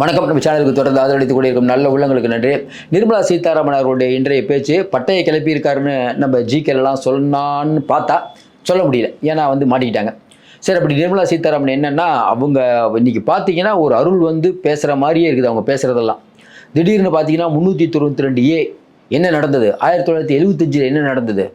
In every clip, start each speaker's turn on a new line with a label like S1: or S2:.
S1: வணக்கம் நம்ம சேனலுக்கு தொடர்ந்து ஆதரவளித்துக் கொண்டிருக்கும் நல்ல உள்ளங்களுக்கு நன்றி. நிர்மலா சீதாராமன் அவருடைய இன்றைய பேச்சு பட்டையை கிளப்பியிருக்காருன்னு நம்ம ஜிகேலாம் சொன்னான்னு பார்த்தா சொல்ல முடியல. ஏன்னா வந்து மாட்டிக்கிட்டாங்க. சரி அப்படி நிர்மலா சீதாராமன் என்னென்னா அவங்க இன்னைக்கு பார்த்தீங்கன்னா ஒரு அருள் வந்து பேசுகிற மாதிரியே இருக்குது அவங்க பேசுகிறதெல்லாம் திடீர்னு பார்த்தீங்கன்னா முந்நூற்றி தொண்ணூற்றி ரெண்டு ஏ என்ன நடந்தது? ஆயிரத்தி தொள்ளாயிரத்தி எழுபத்தஞ்சில் என்ன நடந்தது?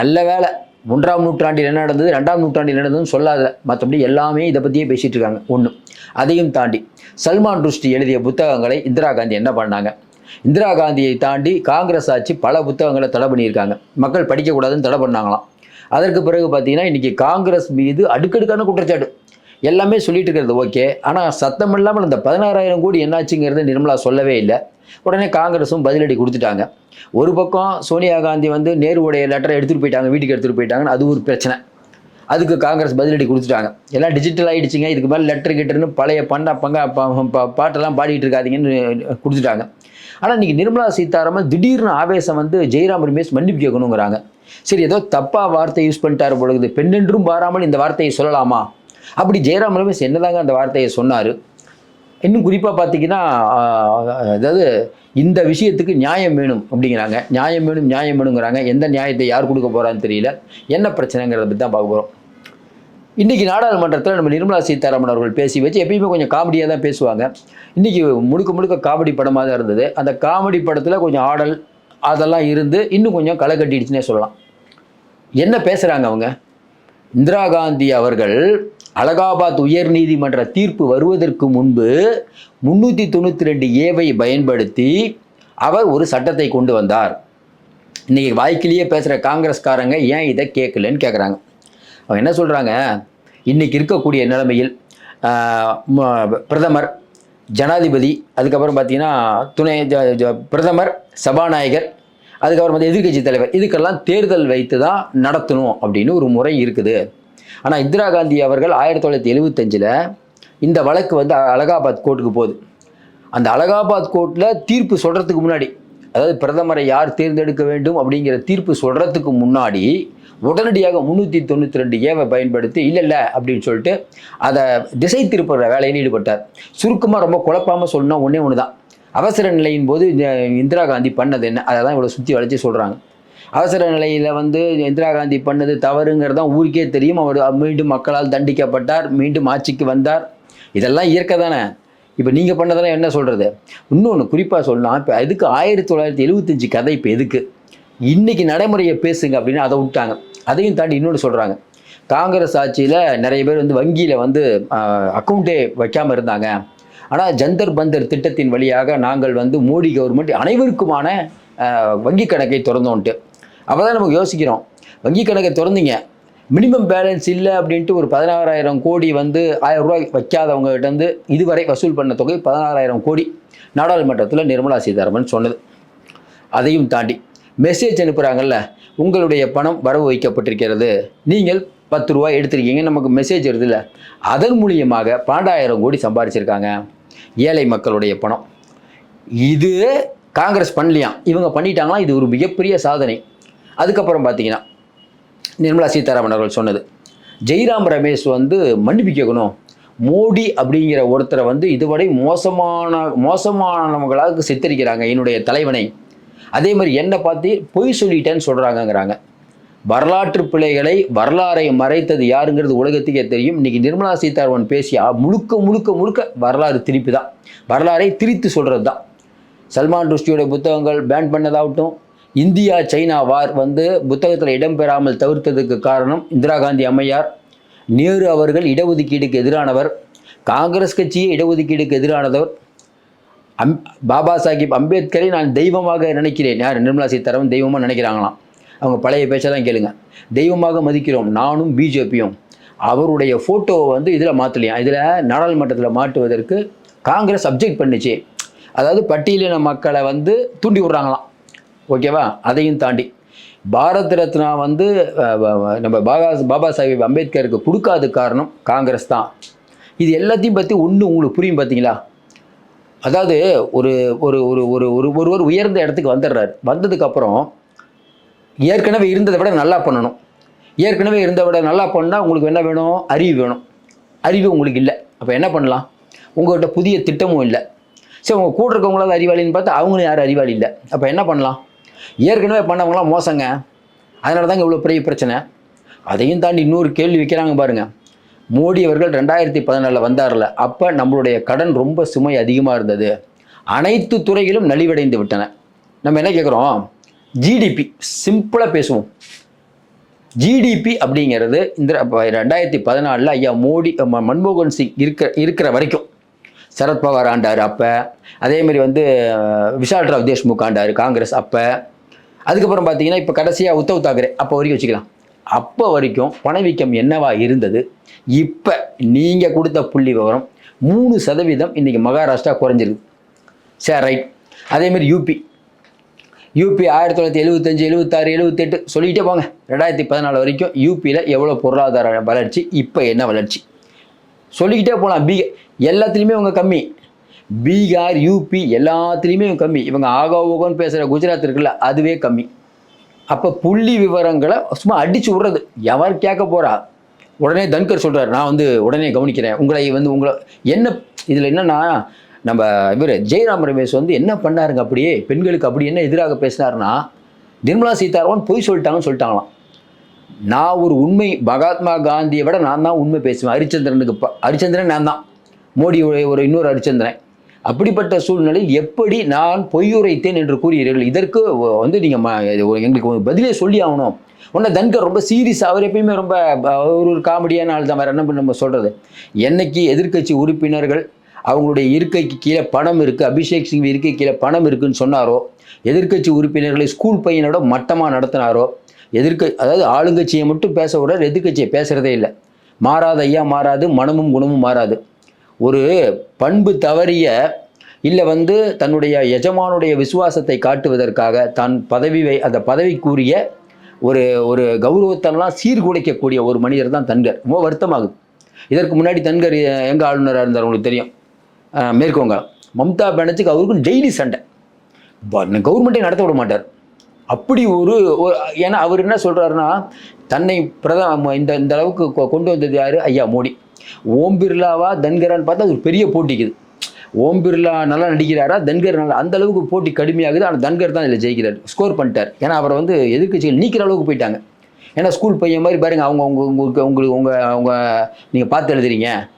S1: நல்ல வேலை ஒன்றாம் நூற்றாண்டில் என்ன நடந்தது? ரெண்டாம் நூற்றாண்டில் என்ன நடந்ததுன்னு சொல்லாத மற்றபடி எல்லாமே இதை பற்றியே பேசிகிட்டு இருக்காங்க. ஒன்று அதையும் தாண்டி சல்மான் ருஷ்டி எழுதிய புத்தகங்களை இந்திரா காந்தி என்ன பண்ணாங்க? இந்திரா காந்தியை தாண்டி காங்கிரஸ் ஆட்சி பல புத்தகங்களை தடை பண்ணியிருக்காங்க. மக்கள் படிக்கக்கூடாதுன்னு தடை பண்ணாங்களாம். அதற்கு பிறகு பார்த்தீங்கன்னா இன்றைக்கி காங்கிரஸ் மீது அடுக்கடுக்கான குற்றச்சாட்டு. எல்லாமே சொல்லிட்டு இருக்கிறது ஓகே. ஆனால் சத்தம் இல்லாமல் இந்த பதினாறாயிரம் கோடி என்னாச்சுங்கிறது நிர்மலா சொல்லவே இல்லை. உடனே காங்கிரஸும் பதிலடி கொடுத்துட்டாங்க. ஒரு பக்கம் சோனியா காந்தி வந்து நேருவுடைய லெட்டரை எடுத்துகிட்டு போயிட்டாங்க வீட்டுக்கு எடுத்துகிட்டு போயிட்டாங்கன்னு அது ஒரு பிரச்சனை. அதுக்கு காங்கிரஸ் பதிலடி கொடுத்துட்டாங்க. எல்லாம் டிஜிட்டல் ஆகிடுச்சிங்க இதுக்கு மேலே லெட்டர் கிட்டர்னு பழைய பண்ணா பங்கா ப- பாட்டெல்லாம் பாடிட்டு இருக்காதீங்கன்னு கொடுத்துட்டாங்க. ஆனால் இன்றைக்கி நிர்மலா சீதாராமன் திடீர்னு ஆவேசம் வந்து ஜெயராம் ரமேஷ் மன்னிப்பு கேட்கணுங்கிறாங்க. சரி ஏதோ தப்பாக வார்த்தை யூஸ் பண்ணிட்டாரு பொழுது பெண்ணென்றும் பாராமல் இந்த வார்த்தையை சொல்லலாமா? அப்படி ஜெயராம் ரமேஷ் என்னதாங்க அந்த வார்த்தையை சொன்னார்? இன்னும் குறிப்பாக பார்த்தீங்கன்னா அதாவது இந்த விஷயத்துக்கு நியாயம் வேணும் அப்படிங்கிறாங்க. நியாயம் வேணும் நியாயம் வேணுங்கிறாங்க. எந்த நியாயத்தை யார் கொடுக்க போகிறான்னு தெரியல. என்ன பிரச்சனைங்கிறத பற்றி தான் பார்க்க போகிறோம் இன்றைக்கி நாடாளுமன்றத்தில் நம்ம நிர்மலா சீதாராமன் அவர்கள் பேசி வச்சு எப்பயுமே கொஞ்சம் காமெடியாக தான் பேசுவாங்க. இன்றைக்கி முழுக்க முழுக்க காமெடி படமாக தான் இருந்தது. அந்த காமெடி படத்தில் கொஞ்சம் ஆடல் அதெல்லாம் இருந்து இன்னும் கொஞ்சம் களை கட்டிடுச்சுன்னே சொல்லலாம். என்ன பேசுகிறாங்க அவங்க? இந்திரா காந்தி அவர்கள் அலகாபாத் உயர் நீதிமன்ற தீர்ப்பு வருவதற்கு முன்பு முன்னூற்றி தொண்ணூற்றி ரெண்டு ஏவை பயன்படுத்தி அவர் ஒரு சட்டத்தை கொண்டு வந்தார். இன்றைக்கி வாய்க்கிலேயே பேசுகிற காங்கிரஸ்காரங்க ஏன் இதை கேட்கலன்னு கேட்குறாங்க அவங்க என்ன சொல்கிறாங்க இன்றைக்கி இருக்கக்கூடிய நிலைமையில் பிரதமர் ஜனாதிபதி அதுக்கப்புறம் பார்த்திங்கன்னா துணை ஜ- ஜ- பிரதமர் சபாநாயகர் அதுக்கப்புறம் வந்து எதிர்க்கட்சி தலைவர் இதுக்கெல்லாம் தேர்தல் வைத்து தான் நடத்தணும் அப்படின்னு ஒரு முறை இருக்குது. ஆனால் இந்திரா காந்தி அவர்கள் ஆயிரத்தி தொள்ளாயிரத்தி எழுபத்தஞ்சில் இந்த வழக்கு வந்து அலகாபாத் கோர்ட்டுக்கு போகுது. அந்த அலகாபாத் கோர்ட்டில் தீர்ப்பு சொல்கிறதுக்கு முன்னாடி அதாவது பிரதமரை யார் தேர்ந்தெடுக்க வேண்டும் அப்படிங்கிற தீர்ப்பு சொல்கிறதுக்கு முன்னாடி உடனடியாக முந்நூற்றி தொண்ணூற்றி ரெண்டு ஏவை பயன்படுத்தி இல்லை இல்லை அப்படின்னு சொல்லிட்டு அதை திசை திருப்புற வேலையில் ஈடுபட்டார். சுருக்கமாக ரொம்ப குழப்பாமல் சொல்லணும்னா ஒன்றே ஒன்று தான் அவசர நிலையின் போது இந்த இந்திரா காந்தி பண்ணது என்ன? அதை தான் இவ்வளோ சுற்றி வளைச்சி சொல்கிறாங்க அவசர நிலையில் வந்து இந்திரா காந்தி பண்ணது தவறுங்கிறது தான் ஊருக்கே தெரியும். அவர் மீண்டும் மக்களால் தண்டிக்கப்பட்டார். மீண்டும் ஆட்சிக்கு வந்தார். இதெல்லாம் இயற்கை தானே. இப்போ நீங்கள் பண்ணதெல்லாம் என்ன சொல்கிறது இன்னொன்று குறிப்பாக சொல்லலாம். இப்போ அதுக்கு ஆயிரத்தி தொள்ளாயிரத்தி எழுபத்தஞ்சு கதை இப்போ எதுக்கு? இன்றைக்கி நடைமுறையை பேசுங்க அப்படின்னு அதை விட்டாங்க. அதையும் தாண்டி இன்னொன்று சொல்கிறாங்க காங்கிரஸ் ஆட்சியில் நிறைய பேர் வந்து வங்கியில் வந்து அக்கௌண்ட்டே வைக்காமல் இருந்தாங்க. ஆனால் ஜந்தர் பந்தர் திட்டத்தின் வழியாக நாங்கள் வந்து மோடி கவர்மெண்ட் அனைவருக்குமான வங்கி கணக்கை திறந்தோன்ட்டு. அப்போ தான் நமக்கு யோசிக்கிறோம். வங்கி கணக்கை திறந்தீங்க. மினிமம் பேலன்ஸ் இல்லை அப்படின்ட்டு ஒரு பதினாறாயிரம் கோடி வந்து ஆயிரம் ரூபாய் வைக்காதவங்க இதுவரை வசூல் பண்ண தொகை பதினாறாயிரம் கோடி. நாடாளுமன்றத்தில் நிர்மலா சீதாராமன் சொன்னது. அதையும் தாண்டி மெசேஜ் அனுப்புகிறாங்கல்ல உங்களுடைய பணம் வரவு வைக்கப்பட்டிருக்கிறது. நீங்கள் பத்து ரூபாய் எடுத்திருக்கீங்க நமக்கு மெசேஜ் வருதுல்ல. அதன் மூலியமாக பன்னெண்டாயிரம் கோடி சம்பாரிச்சிருக்காங்க. ஏழை மக்களுடைய பணம். இது காங்கிரஸ் பண்ணலையாம். இவங்க பண்ணிட்டாங்களா இது ஒரு மிகப்பெரிய சாதனை. அதுக்கப்புறம் பார்த்தீங்கன்னா நிர்மலா சீதாராமன் அவர்கள் சொன்னது ஜெய்ராம் ரமேஷ் வந்து மன்னிப்பு கேட்கணும். மோடி அப்படிங்கிற ஒருத்தரை வந்து இதுவரை மோசமான மோசமானவங்களாக சித்தரிக்கிறாங்க என்னுடைய தலைவனை. அதே மாதிரி என்னை பார்த்து பொய் சொல்லிட்டேன்னு சொல்கிறாங்கங்கிறாங்க வரலாற்று பிழைகளை வரலாறை மறைத்தது யாருங்கிறது உலகத்துக்கே தெரியும். இன்னைக்கு நிர்மலா சீதாராமன் பேசிய முழுக்க முழுக்க முழுக்க வரலாறு திருப்பி தான் வரலாறை திரித்து சொல்கிறது தான் சல்மான் ருஷ்டியோட புத்தகங்கள் பேன் பண்ணதாகட்டும் இந்தியா சைனா வார் வந்து புத்தகத்தில் இடம்பெறாமல் தவிர்த்ததுக்கு காரணம் இந்திரா காந்தி அம்மையார். நேரு அவர்கள் இடஒதுக்கீடுக்கு எதிரானவர். காங்கிரஸ் கட்சியே இடஒதுக்கீடுக்கு எதிரானவர் அம் பாபா சாஹிப் அம்பேத்கரை நான் தெய்வமாக நினைக்கிறேன். யார்? நிர்மலா சீதாராமன் தெய்வமாக நினைக்கிறாங்களாம். அவங்க பழைய பேச்செல்லாம் கேளுங்க. தெய்வமாக மதிக்கிறோம். நானும் பிஜேபியும். அவருடைய ஃபோட்டோவை வந்து இதில் மாற்றலையாம் இதில் நாடாளுமன்றத்தில் மாட்டுவதற்கு காங்கிரஸ் அப்ஜெக்ட் பண்ணுச்சு. அதாவது பட்டியலின மக்களை வந்து தூண்டி விட்றாங்களாம். ஓகேவா? அதையும் தாண்டி பாரத் ரத்னா வந்து நம்ம பாபா பாபா சாஹிப் அம்பேத்கருக்கு கொடுக்காத காரணம் காங்கிரஸ் தான். இது எல்லாத்தையும் பற்றி ஒன்று உங்களுக்கு புரியும் பார்த்தீங்களா அதாவது ஒரு ஒரு ஒரு ஒரு ஒரு ஒருவர் உயர்ந்த இடத்துக்கு வந்துடுறாரு. வந்ததுக்கப்புறம் ஏற்கனவே இருந்ததை விட நல்லா பண்ணணும். ஏற்கனவே இருந்ததை விட நல்லா பண்ணால் உங்களுக்கு என்ன வேணும்? அறிவு வேணும். அறிவு உங்களுக்கு இல்லை. அப்போ என்ன பண்ணலாம்? உங்கள்கிட்ட புதிய திட்டமும் இல்லை. சரி உங்கள் கூட இருக்கவங்களாவது அறிவாளின்னு பார்த்தா அவங்களும் யாரும் அறிவாளி இல்லை. அப்போ என்ன பண்ணலாம்? ஏற்கனவே பண்ணவங்களாம் மோசங்க. அதனால தாங்க இவ்வளோ பெரிய பிரச்சனை. அதையும் தாண்டி இன்னொரு கேள்வி வைக்கிறாங்க பாருங்கள் மோடி அவர்கள் ரெண்டாயிரத்தி பதினாலில் வந்தார்ல அப்போ நம்மளுடைய கடன் ரொம்ப சுமை அதிகமாக இருந்தது. அனைத்து துறைகளும் நலிவடைந்து விட்டன. நம்ம என்ன கேட்குறோம் ஜிடிபி சிம்பிளாக பேசுவோம். ஜிடிபி அப்படிங்கிறது இந்த ரெண்டாயிரத்தி பதினாலில் ஐயா மோடி மன்மோகன் சிங் இருக்க இருக்கிற வரைக்கும். சரத்பவார் ஆண்டார் அப்போ. அதேமாரி வந்து விஷால் ராவ் தேஷ்முக் ஆண்டார் காங்கிரஸ் அப்போ. அதுக்கப்புறம் பார்த்தீங்கன்னா இப்போ கடைசியாக உத்தவ் தாக்கரே அப்போ வரைக்கும் வச்சுக்கலாம். அப்போ வரைக்கும் பணவீக்கம் என்னவா இருந்தது? இப்போ நீங்கள் கொடுத்த புள்ளி விவரம் மூணு சதவீதம் இன்றைக்கி மகாராஷ்டிரா குறைஞ்சிருக்கு. சரி ரைட் அதேமாரி யூபி யூபி ஆயிரத்தி தொள்ளாயிரத்தி எழுபத்தஞ்சு எழுபத்தாறு எழுபத்தெட்டு சொல்லிகிட்டே போங்க. ரெண்டாயிரத்தி பதினாலு வரைக்கும் யூபியில் எவ்வளோ பொருளாதார வளர்ச்சி இப்போ என்ன வளர்ச்சி? சொல்லிக்கிட்டே போகலாம் பீ எல்லாத்துலேயுமே உங்கள் கம்மி. பீகார் யூபி எல்லாத்துலேயுமே கம்மி. இவங்க ஆகா ஓகோன்னு பேசுகிற குஜராத் இருக்குல்ல அதுவே கம்மி. அப்போ புள்ளி விவரங்களை சும்மா அடித்து விடுறது. எவர் கேட்க போகிறா உடனே தன்கர் சொல்கிறார் நான் வந்து உடனே கவனிக்கிறேன். உங்களை வந்து உங்களை என்ன இதில் என்னென்னா நம்ம இவர் ஜெயராம் ரமேஷ் வந்து என்ன பண்ணாருங்க அப்படியே? பெண்களுக்கு அப்படி என்ன எதிராக பேசினார்னா நிர்மலா சீதாராமன் பொய் சொல்லிட்டாங்கன்னு சொல்லிட்டாங்களாம். நான் ஒரு உண்மை மகாத்மா காந்தியை விட நான் தான் உண்மை பேசுவேன். ஹரிச்சந்திரனுக்கு ஹரிச்சந்திரன் நான் தான். மோடி ஒரு இன்னொரு ஹரிச்சந்திரன். அப்படிப்பட்ட சூழ்நிலையில் எப்படி நான் பொய்யுரைத்தேன் என்று கூறுகிறீர்கள்? இதற்கு வந்து நீங்கள் எங்களுக்கு பதிலே சொல்லி ஆகணும். உடனே தன்கர் ரொம்ப சீரியஸ் அவர் எப்பயுமே ரொம்ப ஒரு ஒரு காமெடியான ஆள் தான். வேறு என்ன நம்ம சொல்கிறது என்னைக்கு எதிர்க்கட்சி உறுப்பினர்கள் அவங்களுடைய இருக்கைக்கு கீழே பணம் இருக்குது அபிஷேக் சிங் இருக்கை கீழே பணம் இருக்குன்னு சொன்னாரோ? எதிர்க்கட்சி உறுப்பினர்களை ஸ்கூல் பையனோட மட்டமாக நடத்தினாரோ? எதிர்க்க அதாவது ஆளுங்கட்சியை மட்டும் பேச விடுறார் எதிர்க்கட்சியை பேசுகிறதே இல்லை. மாறாத ஐயா மாறாது மனமும் குணமும் மாறாது. ஒரு பண்பு தவறிய இல்லை வந்து தன்னுடைய எஜமானுடைய விசுவாசத்தை காட்டுவதற்காக தான் பதவி வை அந்த பதவிக்குரிய ஒரு ஒரு கௌரவத்தெல்லாம் சீர்குலைக்கக்கூடிய ஒரு மனிதர் தான் தன்கர். ரொம்ப வருத்தமாகுது. இதற்கு முன்னாடி தன்கர் எங்கள் ஆளுநராக இருந்தார் உங்களுக்கு தெரியும்? அஹ் மேற்கு வங்காளம் மம்தா பானர்ஜிக்கு அவருக்கும் டெய்லி சண்டை. கவர்மெண்ட்டே நடத்த விட மாட்டார். அப்படி ஒரு ஒரு- ஏன்னா அவர் என்ன சொல்கிறாருன்னா தன்னை பிரதம இந்த இந்த அளவுக்கு கொ- கொண்டு வந்தது யார்? ஐயா மோடி. ஓம் பிர்லாவா தன்கரான்னு பார்த்தா அது ஒரு பெரிய போட்டிக்குது ஓம் பிர்லா நல்லா நடிக்கிறாரா? தன்கர் நல்லா அந்த அளவுக்கு போட்டி கடுமையாகுது. ஆனால் தன்கர் தான் இதில் ஜெயிக்கிறார். ஸ்கோர் பண்ணிட்டார். ஏன்னா அவரை வந்து எதிர்கட்சிகள் நீக்கிற அளவுக்கு போயிட்டாங்க. ஏன்னா ஸ்கூல் பையன் மாதிரி பாருங்கள் அவங்க அவங்க உங்களுக்கு உங்களுக்கு உங்கள் அவங்க நீங்கள் பார்த்து எழுதுறீங்க.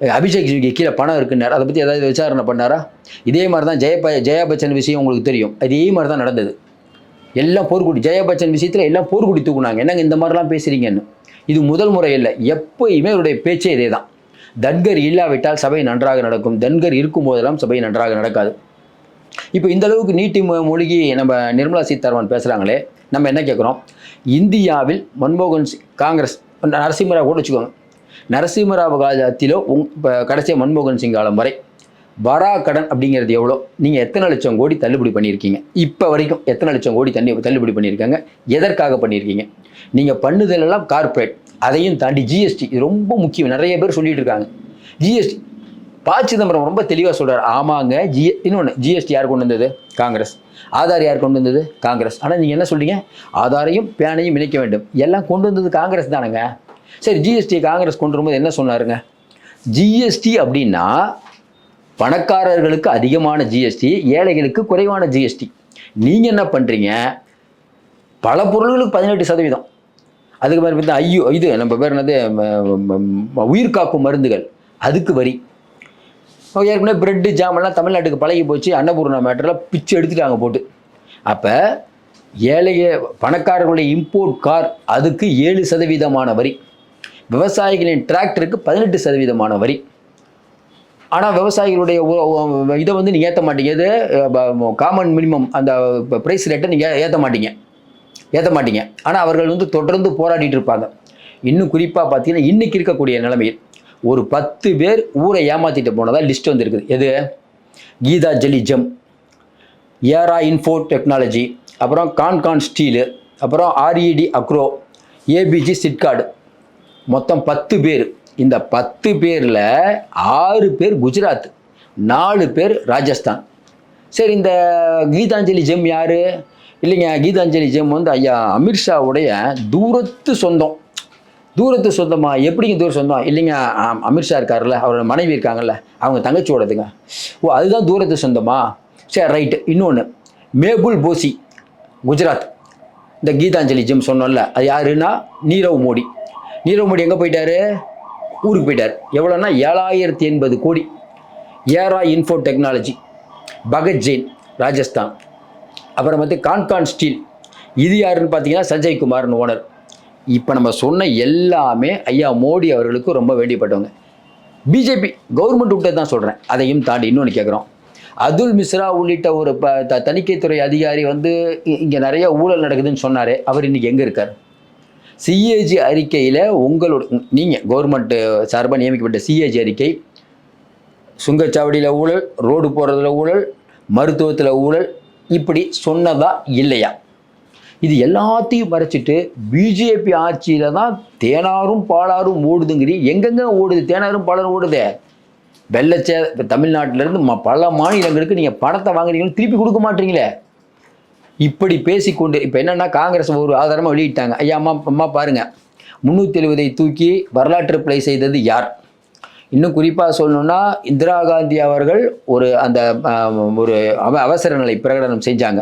S1: அபிஷேக் சிவிக்கு கீழே பணம் இருக்குன்னார். அதை பற்றி ஏதாவது விசாரணை பண்ணாரா? இதே மாதிரி தான் ஜெயப ஜெயா பச்சன் விஷயம் உங்களுக்கு தெரியும். அதே மாதிரி தான் நடந்தது. எல்லாம் போர்க்குடி ஜெயபச்சன் விஷயத்தில் எல்லாம் போர்க்குடி தூக்குனாங்க. என்னங்க இந்த மாதிரிலாம் பேசுகிறீங்கன்னு இது முதல் முறை இல்லை. எப்பயுமே அவருடைய பேச்சே இதே தான் தன்கர் இல்லாவிட்டால் சபை நன்றாக நடக்கும். தன்கர் இருக்கும் போதெல்லாம் சபை நன்றாக நடக்காது. இப்போ இந்த அளவுக்கு நீட்டி மொ- மூழ்கி நம்ம நிர்மலா சீதாராமன் பேசுகிறாங்களே நம்ம என்ன கேட்குறோம் இந்தியாவில் மன்மோகன் சிங் காங்கிரஸ் நரசிம்மராவ் கூட வச்சுக்கோங்க. நரசிம்மராவ் காலத்திலோ உங் இப்போ கடைசியாக மன்மோகன் சிங் காலம் வரை வரா கடன் அப்படிங்கிறது எவ்வளோ? நீங்கள் எத்தனை லட்சம் கோடி தள்ளுபடி பண்ணியிருக்கீங்க? இப்போ வரைக்கும் எத்தனை லட்சம் கோடி தண்ணி தள்ளுபடி பண்ணியிருக்காங்க? எதற்காக பண்ணியிருக்கீங்க? நீங்கள் பண்ணுதலெல்லாம் கார்ப்பரேட் அதையும் தாண்டி ஜிஎஸ்டி இது ரொம்ப முக்கியம். நிறைய பேர் சொல்லிட்டு இருக்காங்க. ஜிஎஸ்டி ப சிதம்பரம் ரொம்ப தெளிவாக சொல்கிறார் ஆமாங்க ஜி இன்னொன்று ஜிஎஸ்டி யார் கொண்டு வந்தது? காங்கிரஸ். ஆதார் யார் கொண்டு வந்தது? காங்கிரஸ். ஆனால் நீங்கள் என்ன சொல்கிறீங்க ஆதாரையும் பேனையும் இணைக்க வேண்டும். எல்லாம் கொண்டு வந்தது காங்கிரஸ் தானேங்க. சரி ஜிஎஸ்டி காங்கிரஸ் கொண்டு வரும்போது என்ன சொன்னாருங்க? ஜிஎஸ்டி அப்படின்னா பணக்காரர்களுக்கு அதிகமான ஜிஎஸ்டி ஏழைகளுக்கு குறைவான ஜிஎஸ்டி நீங்கள் என்ன பண்ணுறீங்க பல பொருள்களுக்கு பதினெட்டு சதவீதம். அதுக்கு மாதிரி பார்த்தா ஐயோ இது நம்ம பேர் என்னது? உயிர் காக்கும் மருந்துகள். அதுக்கு வரி. ஏற்கனவே பிரெட்டு ஜாமெல்லாம் தமிழ்நாட்டுக்கு பழகி போச்சு. அன்னபூர்ணா மேட்டரில் பிச்சு எடுத்துட்டாங்க போட்டு. அப்போ ஏழைய பணக்காரர்களுடைய இம்போர்ட் கார் அதுக்கு ஏழு சதவீதமான வரி. விவசாயிகளின் டிராக்டருக்கு பதினெட்டு சதவீதமான வரி. ஆனால் விவசாயிகளுடைய இதை வந்து நீங்கள் ஏற்ற மாட்டீங்க. இது காமன் மினிமம் அந்த ப்ரைஸ் ரேட்டை நீங்கள் ஏற்ற மாட்டீங்க. ஏற்ற மாட்டீங்க. ஆனால் அவர்கள் வந்து தொடர்ந்து போராடிட்டு இருப்பாங்க. இன்னும் குறிப்பாக பார்த்தீங்கன்னா இன்னைக்கு இருக்கக்கூடிய நிலைமையில் ஒரு பத்து பேர் ஊரை ஏமாற்றிட்டு போனதாக லிஸ்ட் வந்துருக்குது. எது? Gitanjali gems era info technology அப்புறம் கான்கான் ஸ்டீலு அப்புறம் ஆர்இடி அக்ரோ ஏபிஜி சிட்கார்டு. மொத்தம் பத்து பேர் இந்த பத்து பேரில் ஆறு பேர் குஜராத் நாலு பேர் ராஜஸ்தான். சரி இந்த கீதாஞ்சலி ஜெம் யார்? இல்லைங்க கீதாஞ்சலி ஜெம் வந்து ஐயா அமித்ஷாவுடைய தூரத்து சொந்தம். தூரத்து சொந்தமாக எப்படிங்க தூர சொந்தம்? இல்லைங்க அமித்ஷா இருக்கார்ல அவரோட மனைவி இருக்காங்கல்ல அவங்க தங்கச்சியோடதுங்க. ஓ அதுதான் தூரத்து சொந்தமா? சரி ரைட்டு. இன்னொன்று மேபுல் போசி குஜராத். இந்த கீதாஞ்சலி ஜிம் சொன்னோம்ல அது யாருன்னா? நீரவ் மோடி. நீரவ் மோடி எங்கே போயிட்டாரு? ஊருக்கு போயிட்டார். எவ்வளோன்னா ஏழாயிரத்தி எண்பது கோடி. Era info technology Bhagat Jain Rajasthan. அப்புறம் வந்து கான்கான் ஸ்டீல். இது யாருன்னு பார்த்தீங்கன்னா சஞ்சய் குமார்னு ஓனர். இப்போ நம்ம சொன்ன எல்லாமே ஐயா மோடி அவர்களுக்கு ரொம்ப வேண்டியப்பட்டவங்க பிஜேபி கவர்மெண்ட் விட்டது தான் சொல்கிறேன் அதையும் தாண்டி இன்னொன்று கேட்குறோம் அதுல் மிஸ்ரா உள்ளிட்ட ஒரு ப த தணிக்கைத்துறை அதிகாரி வந்து இங்கே நிறைய ஊழல் நடக்குதுன்னு சொன்னார். அவர் இன்றைக்கி எங்கே இருக்கார்? சிஏஜி அறிக்கையில் உங்களோட நீங்கள் கவர்மெண்ட்டு சார்பாக நியமிக்கப்பட்ட சிஏஜி அறிக்கை சுங்கச்சாவடியில் ஊழல் ரோடு போகிறதுல ஊழல் மருத்துவத்தில் ஊழல் இப்படி சொன்னதா இல்லையா? இது எல்லாத்தையும் மறைச்சிட்டு பிஜேபி ஆட்சியில் தான் தேனாரும் பாலாரும் ஓடுதுங்கிறி எங்கெங்கே ஓடுது? தேனாரும் பாலாரும் ஓடுதே. வெள்ளச்சே இப்போ தமிழ்நாட்டிலேருந்து ம பல மாநிலங்களுக்கு நீங்கள் பணத்தை வாங்குறீங்கன்னு திருப்பி கொடுக்க மாட்டீங்களே. இப்படி பேசிக்கொண்டு இப்போ என்னென்னா காங்கிரஸ் ஒரு ஆதாரமாக வெளியிட்டாங்க. ஐயா அம்மா அம்மா பாருங்கள் முந்நூற்றி எழுபதை தூக்கி வரலாற்று பிழை செய்தது யார்? இன்னும் குறிப்பாக சொல்லணும்னா இந்திரா காந்தி அவர்கள் ஒரு அந்த ஒரு அவ அவசர நிலை பிரகடனம் செஞ்சாங்க.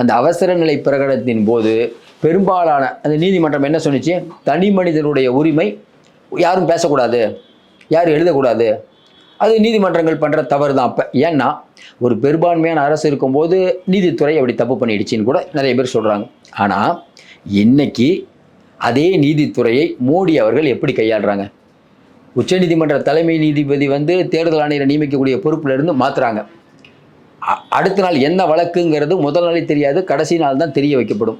S1: அந்த அவசர நிலை பிரகடனத்தின் போது பெரும்பாலான அந்த நீதிமன்றம் என்ன சொன்னிச்சு? தனி மனிதனுடைய உரிமை யாரும் பேசக்கூடாது. யாரும் எழுதக்கூடாது. அது நீதிமன்றங்கள் பண்ணுற தவறு தான் அப்போ ஏன்னா ஒரு பெரும்பான்மையான அரசு இருக்கும்போது நீதித்துறை அப்படி தப்பு பண்ணிடுச்சின்னு கூட நிறைய பேர் சொல்கிறாங்க ஆனால் இன்னைக்கு அதே நீதித்துறையை மோடி அவர்கள் எப்படி கையாளுறாங்க? உச்சநீதிமன்ற தலைமை நீதிபதி வந்து தேர்தல் ஆணையரை நியமிக்கக்கூடிய பொறுப்புல இருந்து மாத்துறாங்க. அடுத்த நாள் என்ன வழக்குங்கிறது முதல் நாளே தெரியாது கடைசி நாள் தான் தெரிய வைக்கப்படும்.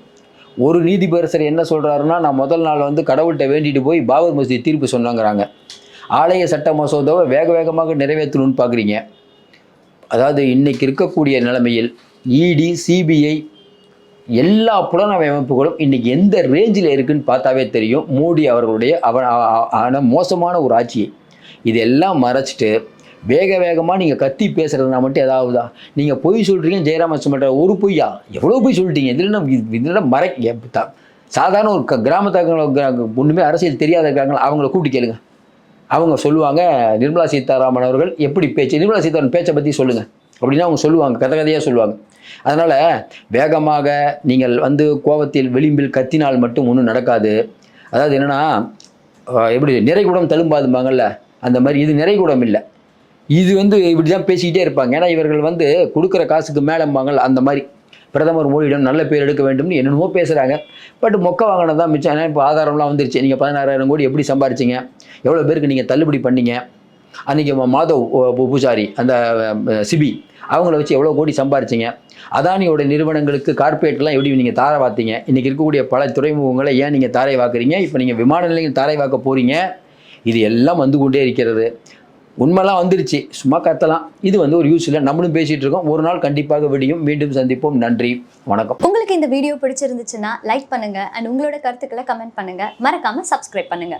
S1: ஒரு நீதிபரசர் என்ன சொல்றாருன்னா நான் முதல் நாள் வந்து கடவுள்கிட்ட வேண்டிட்டு போய் பாபர் மசூதி தீர்ப்பு சொன்னாங்கிறாங்க. ஆலய சட்ட மசோதாவை வேக வேகமாக நிறைவேற்றணும்னு பார்க்குறீங்க. அதாவது இன்னைக்கு இருக்கக்கூடிய நிலைமையில் இடி சிபிஐ எல்லா புலனமைப்புகளும் அமைப்புகளும் இன்னைக்கு எந்த ரேஞ்சில் இருக்குன்னு பார்த்தாவே தெரியும். மோடி அவர்களுடைய அவன் ஆன மோசமான ஒரு ஆட்சியை. இதெல்லாம் மறைச்சிட்டு வேக வேகமாக நீங்கள் கத்தி பேசுகிறதுனா மட்டும் ஏதாவதா? நீங்கள் பொய் சொல்கிறீங்க ஜெயராம சொல்கிற ஒரு பொய்யா? எவ்வளோ பொய் சொல்லிட்டீங்க? இதில் இதில் மறை சாதாரண ஒரு க- கிராமத்தாங்க ஒன்றுமே அரசியல் தெரியாத இருக்காங்களா அவங்கள கூப்பிட்டு கேளுங்க. அவங்க சொல்லுவாங்க நிர்மலா சீதாராமன் அவர்கள் எப்படி பேச்சு நிர்மலா சீதாராமன் பேச்சை பற்றி சொல்லுங்கள் அப்படின்னா அவங்க சொல்லுவாங்க கதை கதையாக சொல்லுவாங்க. அதனால் வேகமாக நீங்கள் வந்து கோபத்தில் விளிம்பில் கத்தினால் மட்டும் ஒன்றும் நடக்காது. அதாவது என்னென்னா எப்படி நிறைகுடம் தழும்பாதும்பாங்கல்ல அந்த மாதிரி இது நிறைகுடம் இல்லை. இது வந்து இப்படி தான் பேசிக்கிட்டே இருப்பாங்க. ஏன்னா இவர்கள் வந்து கொடுக்குற காசுக்கு மேலம்பாங்கல்ல அந்த மாதிரி. பிரதமர் மோடியிடம் நல்ல பேர் எடுக்க வேண்டும்னு என்னென்னமோ பேசுகிறாங்க பட் மொக்க வாங்கினது தான் மிச்சம். ஏன்னா இப்போ ஆதாரம்லாம் வந்துருச்சு. நீங்கள் பதினாறாயிரம் கோடி எப்படி சம்பாரிச்சிங்க? எவ்வளோ பேருக்கு நீங்கள் தள்ளுபடி பண்ணீங்க? அன்றைக்கி மாதவ் ஓ- அந்த சிபி அவங்கள வச்சு எவ்வளோ கோடி சம்பாரிச்சிங்க? அதானியோட நிறுவனங்களுக்கு கார்ப்பரேட்லாம் எப்படி நீங்கள் தாரை பார்த்தீங்க இன்றைக்கி இருக்கக்கூடிய பல துறைமுகங்களை ஏன் நீங்கள் தாரை வாக்குறீங்க? இப்போ நீங்கள் விமான நிலையம் தாரை வாக்க போகிறீங்க இது எல்லாம் வந்து கொண்டே இருக்கிறது. உண்மைலாம் வந்துருச்சு. சும்மா கத்தலாம். இது வந்து ஒரு யூஸ் இல்லை. நம்மளும் பேசிகிட்டு இருக்கோம். ஒரு நாள் கண்டிப்பாக விடியும். மீண்டும் சந்திப்போம். நன்றி. வணக்கம்.
S2: உங்களுக்கு இந்த வீடியோ பிடிச்சிருந்துச்சுன்னா லைக் பண்ணுங்க. அண்ட் உங்களோட கருத்துக்களை கமெண்ட் பண்ணுங்க. மறக்காம சப்ஸ்கிரைப் பண்ணுங்க.